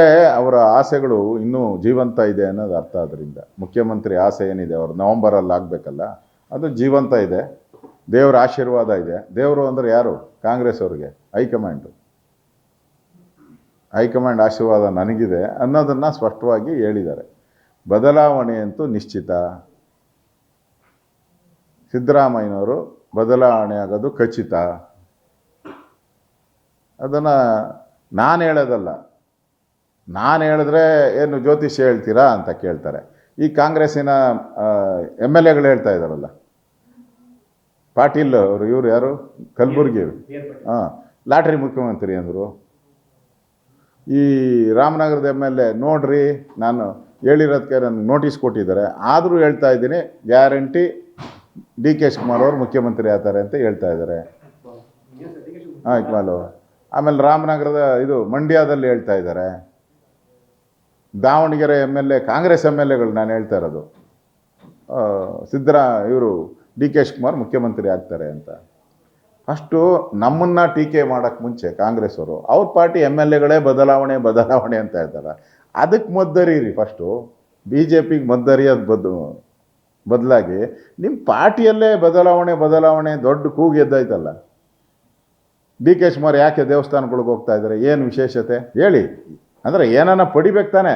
ಅವರ ಆಸೆಗಳು ಇನ್ನೂ ಜೀವಂತ ಇದೆ ಅನ್ನೋದು ಅರ್ಥ ಅದರಿಂದ ಮುಖ್ಯಮಂತ್ರಿ ಆಸೆ ಏನಿದೆ, ಅವರು ನವಂಬರಲ್ಲಿ ಆಗಬೇಕಲ್ಲ, ಅದು ಜೀವಂತ ಇದೆ. ದೇವರ ಆಶೀರ್ವಾದ ಇದೆ. ದೇವರು ಅಂದರೆ ಯಾರು? ಕಾಂಗ್ರೆಸ್ ಅವರಿಗೆ, ಹೈಕಮಾಂಡು. ಹೈಕಮಾಂಡ್ ಆಶೀರ್ವಾದ ನನಗಿದೆ ಅನ್ನೋದನ್ನು ಸ್ಪಷ್ಟವಾಗಿ ಹೇಳಿದ್ದಾರೆ. ಬದಲಾವಣೆ ಅಂತೂ ನಿಶ್ಚಿತ. ಸಿದ್ದರಾಮಯ್ಯನವರು ಬದಲಾವಣೆ ಆಗೋದು ಖಚಿತ. ಅದನ್ನು ನಾನು ಹೇಳೋದಲ್ಲ ನಾನು ಹೇಳಿದ್ರೆ ಏನು ಜ್ಯೋತಿಷ್ಯ ಹೇಳ್ತೀರಾ ಅಂತ ಕೇಳ್ತಾರೆ. ಈ ಕಾಂಗ್ರೆಸ್ಸಿನ ಎಂ ಎಲ್ ಎಗಳು ಹೇಳ್ತಾ ಇದ್ದಾರಲ್ಲ. ಪಾಟೀಲ್ ಅವರು ಇವರು ಯಾರು? ಕಲಬುರ್ಗಿ ಹಾಂ ಲಾಟ್ರಿ ಮುಖ್ಯಮಂತ್ರಿ ಅಂದರು. ಈ ರಾಮನಗರದ ಎಂ ಎಲ್ ಎ ನೋಡ್ರಿ ನಾನು ಹೇಳಿರೋದಕ್ಕೆ ನನಗೆ ನೋಟಿಸ್ ಕೊಟ್ಟಿದ್ದಾರೆ. ಆದರೂ ಹೇಳ್ತಾ ಇದ್ದೀನಿ ಗ್ಯಾರಂಟಿ ಡಿ ಕೆ ಶಿವಕುಮಾರ್ ಅವರು ಮುಖ್ಯಮಂತ್ರಿ ಆಗ್ತಾರೆ ಅಂತ ಹೇಳ್ತಾ ಇದ್ದಾರೆ. ಹಾಂ ಇಕ್ಮಾಲು ಆಮೇಲೆ ರಾಮನಗರದ ಇದು ಮಂಡ್ಯದಲ್ಲಿ ಹೇಳ್ತಾ ಇದ್ದಾರೆ. Davanagere M L A Congress M L ಎಗಳು ನಾನು ಹೇಳ್ತಾ ಇರೋದು. ಸಿದ್ದರಾ ಇವರು ಡಿ ಕೆ ಶಿವಕುಮಾರ್ ಮುಖ್ಯಮಂತ್ರಿ ಆಗ್ತಾರೆ ಅಂತ. ಅಷ್ಟು ನಮ್ಮನ್ನು ಟೀಕೆ ಮಾಡೋಕ್ಕೆ ಮುಂಚೆ ಕಾಂಗ್ರೆಸ್ ಅವರು, ಅವ್ರ ಪಾರ್ಟಿ ಎಂ ಎಲ್ ಎಗಳೇ ಬದಲಾವಣೆ ಬದಲಾವಣೆ ಅಂತ ಹೇಳ್ತಾರೆ. ಅದಕ್ಕೆ ಮದ್ದರೀರಿ ಫಸ್ಟು ಬಿ ಜೆ ಪಿಗೆ ಮದ್ದರಿಯೋದು ಬದ್, ಬದಲಾಗಿ ನಿಮ್ಮ ಪಾರ್ಟಿಯಲ್ಲೇ ಬದಲಾವಣೆ ಬದಲಾವಣೆ, ದೊಡ್ಡ ಕೂಗು ಎದ್ದಾಯ್ತಲ್ಲ. ಡಿ ಕೆ ಶಿವಕುಮಾರ್ ಯಾಕೆ ದೇವಸ್ಥಾನಗಳಿಗೆ ಹೋಗ್ತಾ ಇದ್ದಾರೆ ಏನು ವಿಶೇಷತೆ? ಹೇಳಿ. ಅಂದರೆ ಏನನ್ನ ಪಡಿಬೇಕು ತಾನೆ.